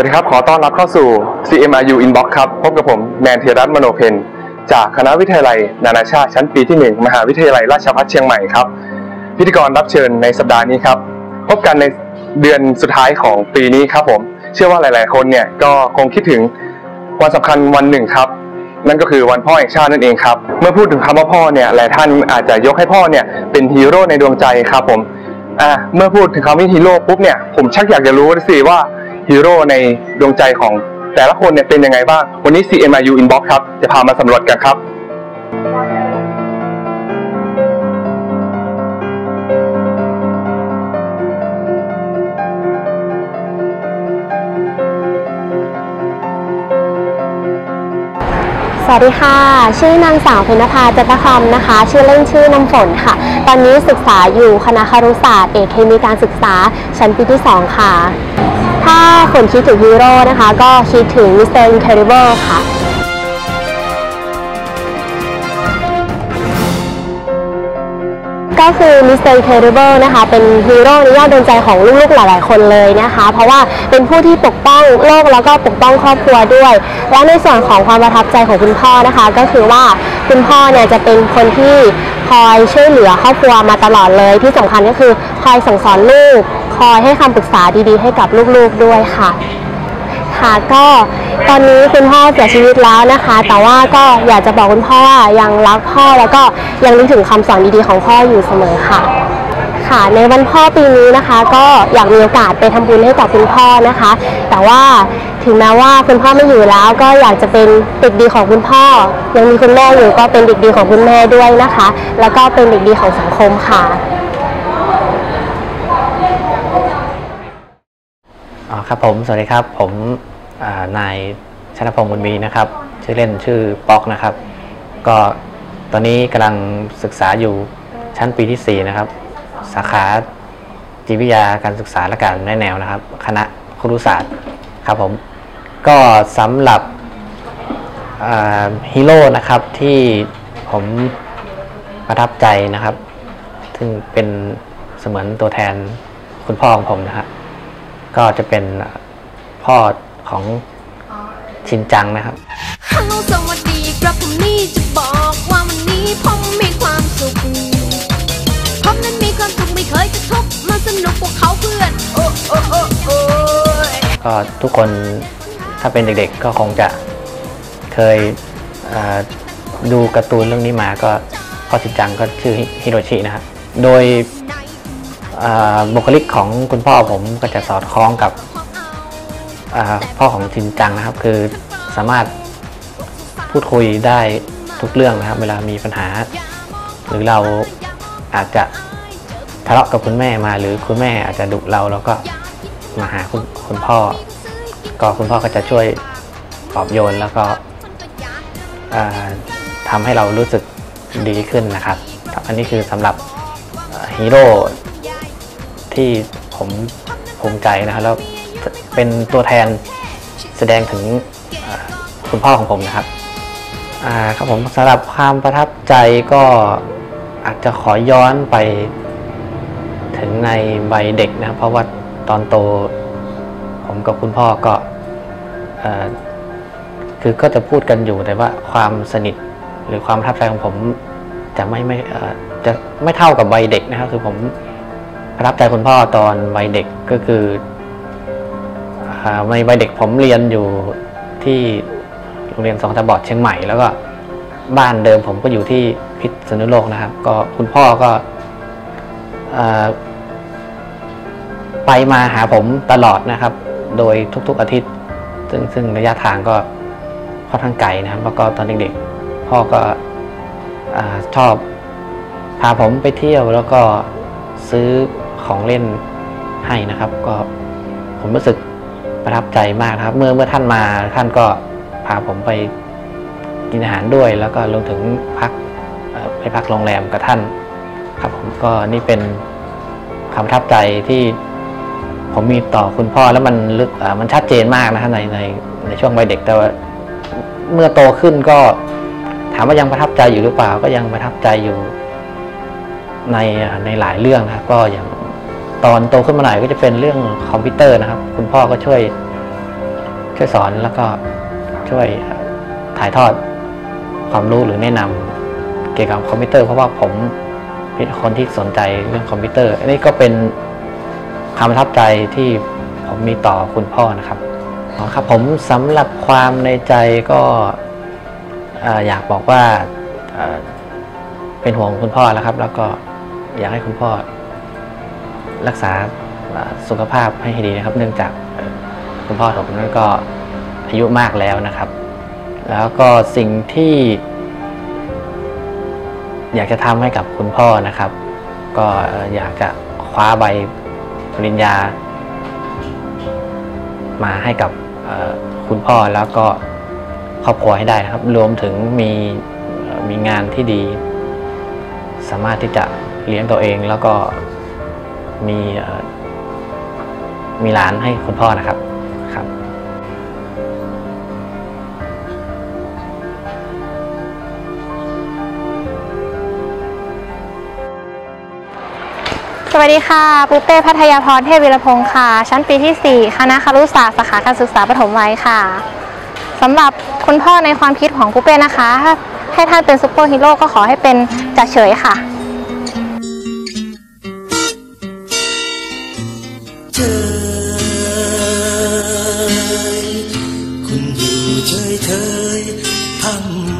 สวัสดีครับ ขอต้อนรับเข้าสู่ CMRU Inbox ครับ พบกับผมแมนเทียรัตน์มโนเพนจากคณะวิทยาลัย นานาชาติชั้นปีที่ 1 มหาวิทยาลัยราชภัฏเชียงใหม่ครับ พิธีกรรับเชิญในสัปดาห์นี้ครับ พบกันในเดือนสุดท้ายของปีนี้ครับผม เชื่อว่าหลาย ๆ คนเนี่ยก็คงคิดถึงวันสำคัญวันหนึ่งครับ นั่นก็คือวันพ่อแห่งชาตินั่นเองครับ เมื่อพูดถึงคำว่าพ่อเนี่ย หลายท่านอาจจะยกให้พ่อเนี่ยเป็นฮีโร่ในดวงใจครับผม อ่า เมื่อพูดถึงคำว่าฮีโร่ปุ๊บเนี่ย ผมชักอยากจะรู้สิว่า ฮีโร่ในดวงใจของแต่ละคนเนี่ยเป็นยังไงบ้าง วันนี้ CMIU Inbox ครับ จะพามาสำรวจกันครับสวัสดีค่ะ ชื่อนางสาวพญนภาจัตคอมนะคะ ชื่อเล่นชื่อน้ำฝนค่ะ ตอนนี้ศึกษาอยู่คณะครุศาสตร์ เอกเคมีการศึกษา ชั้นปีที่ 2 ค่ะ ถ้าคนคิดถึงฮีโร่นะคะ ก็คิดถึงมิสเตอร์อินเครดิเบิลค่ะ ก็คือมิสเตอร์ c ค d ิเบิลนะคะ เป็นฮีโร่ในยอดดวงใจของลูกๆหลาย ๆ คนเลยนะคะ เพราะว่าเป็นผู้ที่ปกป้องโลกแล้วก็ปกป้องครอบครัวด้วย และในส่วนของความประทับใจของคุณพ่อนะคะ ก็คือว่าคุณพ่อเนี่ยจะเป็นคนที่คอยช่วยเหลือครอบครัวมาตลอดเลย ที่สำคัญก็คือคอยสั่งสอนลูก คอยให้คำปรึกษาดีๆ ให้กับลูกๆด้วยค่ะ ค่ะก็ตอนนี้คุณพ่อเสียชีวิตแล้วนะคะ แต่ว่าก็อยากจะบอกคุณพ่อว่ายังรักพ่อแล้วก็ยังนึกถึงคำสอนดีๆของพ่ออยู่เสมอค่ะค่ะในวันพ่อปีนี้นะคะ ก็อยากมีโอกาสไปทำบุญให้กับคุณพ่อนะคะ แต่ว่าถึงแม้ว่าคุณพ่อไม่อยู่แล้ว ก็อยากจะเป็นเด็กดีของคุณพ่อ ยังมีคุณแม่อยู่ก็เป็นเด็กดีของคุณแม่ด้วยนะคะ แล้วก็เป็นเด็กดีของสังคมค่ะ อ๋อครับผม สวัสดีครับ ผมนายชนพงศ์บุญมีนะครับ ชื่อเล่นชื่อป๊อกนะครับ ก็ตอนนี้กำลังศึกษาอยู่ชั้นปีที่ 4 นะครับ สาขาจิตวิทยาการศึกษาและการแนะแนวนะครับ คณะครุศาสตร์ครับผม ก็สำหรับฮีโร่นะครับที่ผมประทับใจนะครับ ซึ่งเป็นเสมือนตัวแทนคุณพ่อของผมนะครับ ก็จะเป็นพ่อของชินจังนะครับฮัลโหลสวัสดีครับผมนี่จะบอกว่าวันนี้ผมมีความสุขผมนั้นมีความสุขไม่เคยจะทุกข์มาสนุกพวกเขาเพื่อนโอ้โอ้โอ้โอ้ยก็ทุกคนถ้าเป็นเด็กๆก็คงจะเคยเอ่อดูการ์ตูนเรื่องนี้มาก็พ่อชินจังก็ชื่อฮิโรชินะครับโดยเอ่อ บุคลิกของคุณพ่อผมก็จะสอดคล้องกับพ่อของชินจังนะครับ คือสามารถพูดคุยได้ทุกเรื่องนะครับ เวลามีปัญหา หรือเราอาจจะทะเลาะกับคุณแม่มาหรือคุณแม่อาจจะดุเราแล้วก็มาหาคุณคุณพ่อ ก็คุณพ่อก็จะช่วยปลอบโยนแล้วก็ทำให้เรารู้สึกดีขึ้นนะครับ อันนี้คือสำหรับฮีโร่ ที่ผมภูมิใจนะครับแล้วเป็นตัวแทนแสดงถึงคุณพ่อของผมนะครับครับผมสำหรับความประทับใจก็อาจจะขอย้อนไป ถึงในใบยเด็กนะเพราะว่าตอนโต ผมกับคุณพ่อก็คือก็จะพูดกันอยู่แต่ว่าความสนิทหรือความประทับใจของผมจะไม่ไม่จะไม่เท่ากับวัยเด็กนะครับคือผม ประทับใจคุณพ่อตอนวัยเด็กก็คืออ่าในวัยเด็กผมเรียนอยู่ที่โรงเรียนสองตาบอดเชียงใหม่แล้วก็บ้านเดิมผมก็อยู่ที่พิษณุโลกนะครับ ก็คุณพ่อก็อ่อไปมาหาผมตลอดนะครับ โดยทุกๆอาทิตย์ ซึ่งซึ่งระยะทางก็ค่อนข้างไกลนะครับแล้วก็ตอนเด็กๆ พ่อก็อ่าชอบพาผมไปเที่ยวแล้วก็ซื้อ ของเล่นให้นะครับ ก็ผมรู้สึกประทับใจมากนะครับ เมื่อเมื่อท่านมาท่านก็พาผมไปกินอาหารด้วย แล้วก็รวมถึงพักไปพักโรงแรมกับท่าน ครับผมก็นี่เป็นความประทับใจที่ผมมีต่อคุณพ่อแล้วมันลึกมันชัดเจนมากนะฮะในในในช่วงวัยเด็กแต่ว่าเมื่อโตขึ้นก็ถามว่ายังประทับใจอยู่หรือเปล่า ก็ยังประทับใจอยู่ในในหลายเรื่องนะครับก็อย่าง ตอนโตขึ้นมาหน่อยก็จะเป็นเรื่องคอมพิวเตอร์นะครับ คุณพ่อก็ช่วย ช่วยสอนแล้วก็ช่วยถ่ายทอดความรู้หรือแนะนำเกี่ยวกับคอมพิวเตอร์เพราะว่าผมเป็นคนที่สนใจเรื่องคอมพิวเตอร์ อันนี้ก็เป็นความประทับใจที่ผมมีต่อคุณพ่อนะครับครับผมสำหรับความในใจก็เอ่อยากบอกว่าเป็นห่วงคุณพ่อแล้วครับ แล้วก็อยากให้คุณพ่อ รักษาสุขภาพให้ดีนะครับ เนื่องจากคุณพ่อผมนั้นก็อายุมากแล้วนะครับ แล้วก็สิ่งที่ อยากจะทำให้กับคุณพ่อนะครับ ก็อยากจะคว้าใบปริญญา มาให้กับคุณพ่อแล้วก็ครอบครัวให้ได้นะครับ รวมถึงมีมีงานที่ดี สามารถที่จะเลี้ยงตัวเองแล้วก็ มีมีหลานให้คุณพ่อนะครับครับ สวัสดีค่ะปูเป้พัทยาพรเทพวิรพงศ์ค่ะ ชั้นปีที่ 4 คณะครุศาสตร์สาขาการศึกษาปฐมวัยค่ะสำหรับคุณพ่อในความคิดของปูเป้นะคะ ให้ท่านเป็นซูเปอร์ฮีโร่ก็ขอให้เป็นจ่าเฉยค่ะ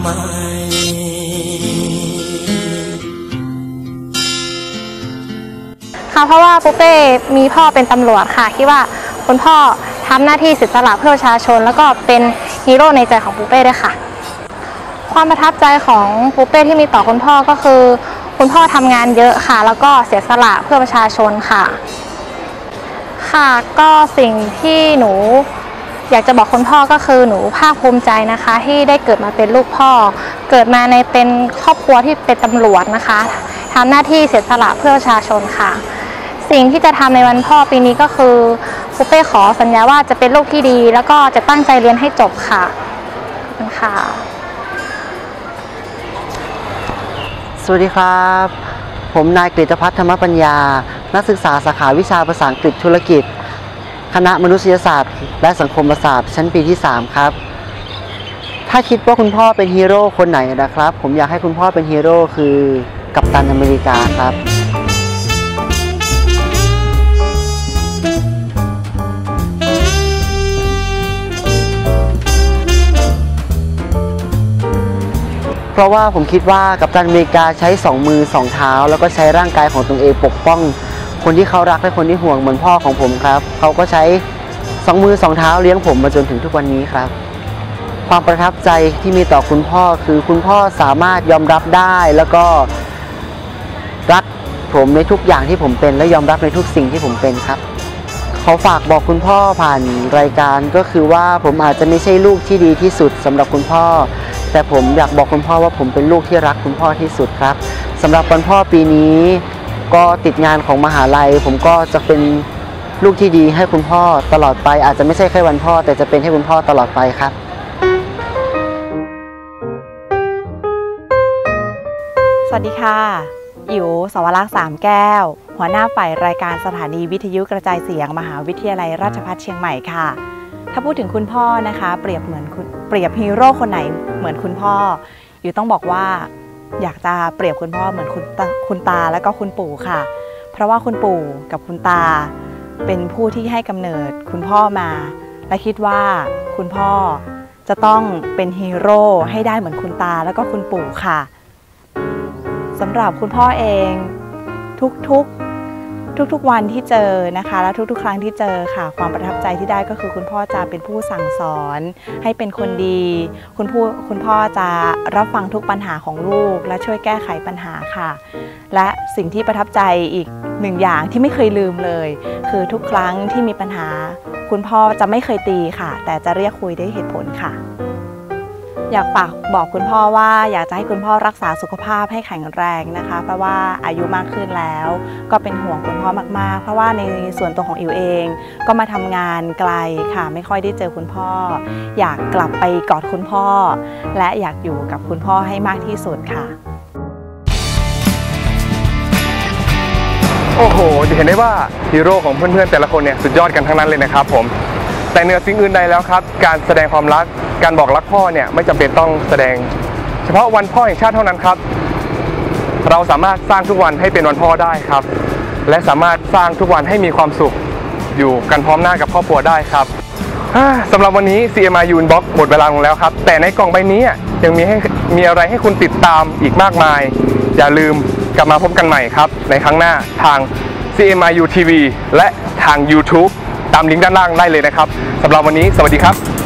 ไมค่ะเพราะว่าปูเป้มีพ่อเป็นตำรวจค่ะคิดว่าคุณพ่อทำหน้าที่เสียสละเพื่อประชาชน แล้วก็เป็นฮีโร่ในใจของปูเป้ด้วยค่ะ ความประทับใจของปูเป้ที่มีต่อคุณพ่อก็คือ คุณพ่อทำงานเยอะค่ะ แล้วก็เสียสละเพื่อประชาชนค่ะ ค่ะก็สิ่งที่หนู อยากจะบอกคุณพ่อก็คือหนูภาคภูมิใจนะคะ ที่ได้เกิดมาเป็นลูกพ่อ เกิดมาในเป็นครอบครัวที่เป็นตำรวจนะคะทำหน้าที่เสียสละเพื่อประชาชนค่ะ สิ่งที่จะทำในวันพ่อปีนี้ก็คือปูเป้ขอสัญญาว่าจะเป็นลูกที่ดี แล้วก็จะตั้งใจเรียนให้จบค่ะขอบคุณค่ะ สวัสดีครับ ผมนายกฤตพัฒน์ธรรมปัญญา นักศึกษาสาขาวิชาภาษาอังกฤษธุรกิจ คณะมนุษยศาสตร์ และสังคมศาสตร์ ชั้นปีที่ 3 ครับ ถ้าคิดว่าคุณพ่อเป็นฮีโร่คนไหนนะครับ ผมอยากให้คุณพ่อเป็นฮีโร่คือกัปตันอเมริกาครับเพราะว่าผมคิดว่ากัปตันอเมริกาใช้สองมือสองเท้า แล้วก็ใช้ร่างกายของตนเองปกป้อง คนที่เขารักและคนที่ห่วงเหมือนพ่อของผมครับเขาก็ใช้สองมือสองเท้าเลี้ยงผมมาจนถึงทุกวันนี้ครับ ความประทับใจที่มีต่อคุณพ่อคือคุณพ่อสามารถยอมรับได้แล้วก็รักผมในทุกอย่างที่ผมเป็น และยอมรับในทุกสิ่งที่ผมเป็นครับขอฝากบอกคุณพ่อผ่านรายการก็คือว่าผมอาจจะไม่ใช่ลูกที่ดีที่สุดสำหรับคุณพ่อ แต่ผมอยากบอกคุณพ่อว่าผมเป็นลูกที่รักคุณพ่อที่สุดครับสำหรับวันพ่อปีนี้ ก็ติดงานของมหาลัย ผมก็จะเป็นลูกที่ดีให้คุณพ่อตลอดไป อาจจะไม่ใช่แค่วันพ่อ แต่จะเป็นให้คุณพ่อตลอดไปครับสวัสดีค่ะอิ๋วสวรักษ์สามแก้ว หัวหน้าฝ่ายรายการสถานีวิทยุกระจายเสียง มหาวิทยาลัยราชภัฏเชียงใหม่ค่ะ ถ้าพูดถึงคุณพ่อนะคะ เปรียบเหมือนเปรียบฮีโร่คนไหนเหมือนคุณพ่ออิ๋วต้องบอกว่า อยากจะเปรียบคุณพ่อเหมือนคุณตาคุณตาและก็คุณปู่ค่ะ เพราะว่าคุณปู่กับคุณตา เป็นผู้ที่ให้กำเนิดคุณพ่อมา และคิดว่าคุณพ่อจะต้องเป็นฮีโร่ให้ได้เหมือนคุณตาและก็คุณปู่ค่ะสำหรับคุณพ่อเองทุกๆ ทุกๆ วันที่เจอนะคะ และทุกๆ ครั้งที่เจอค่ะ ความประทับใจที่ได้ก็คือคุณพ่อจะเป็นผู้สั่งสอน ให้เป็นคนดี คุณผู้คุณพ่อจะรับฟังทุกปัญหาของลูก และช่วยแก้ไขปัญหาค่ะ และสิ่งที่ประทับใจอีกหนึ่งอย่างที่ไม่เคยลืมเลย คือทุกครั้งที่มีปัญหา คุณพ่อจะไม่เคยตีค่ะ แต่จะเรียกคุยด้วยเหตุผลค่ะ อยากฝากบอกคุณพ่อว่าอยากจะให้คุณพ่อรักษาสุขภาพให้แข็งแรงนะคะ เพราะว่าอายุมากขึ้นแล้ว ก็เป็นห่วงคุณพ่อมากๆ เพราะว่าในส่วนตัวของอิวเอง ก็มาทำงานไกลค่ะ ไม่ค่อยได้เจอคุณพ่อ อยากกลับไปกอดคุณพ่อ และอยากอยู่กับคุณพ่อให้มากที่สุดค่ะ โอ้โหจะเห็นได้ว่าฮีโร่ของเพื่อนๆแต่ละคนเนี่ยสุดยอดกันทั้งนั้นเลยนะครับผมแต่เหนือสิ่งอื่นใดแล้วครับ การแสดงความรัก การบอกรักพ่อเนี่ยไม่จำเป็นต้องแสดง เฉพาะวันพ่อแห่งชาติเท่านั้นครับ เราสามารถสร้างทุกวันให้เป็นวันพ่อได้ครับ และสามารถสร้างทุกวันให้มีความสุข อยู่กันพร้อมหน้ากับครอบครัวได้ครับอ่าสำหรับวันนี้ CMRU Inbox หมดเวลาลงแล้วครับ แต่ในกล่องใบนี้ยังมีให้มีอะไรให้คุณติดตามอีกมากมาย อย่าลืมกลับมาพบกันใหม่ครับ ในครั้งหน้าทาง CMRU TV และทาง YouTube ตามลิงก์ด้านล่างได้เลยนะครับสำหรับวันนี้ สวัสดีครับ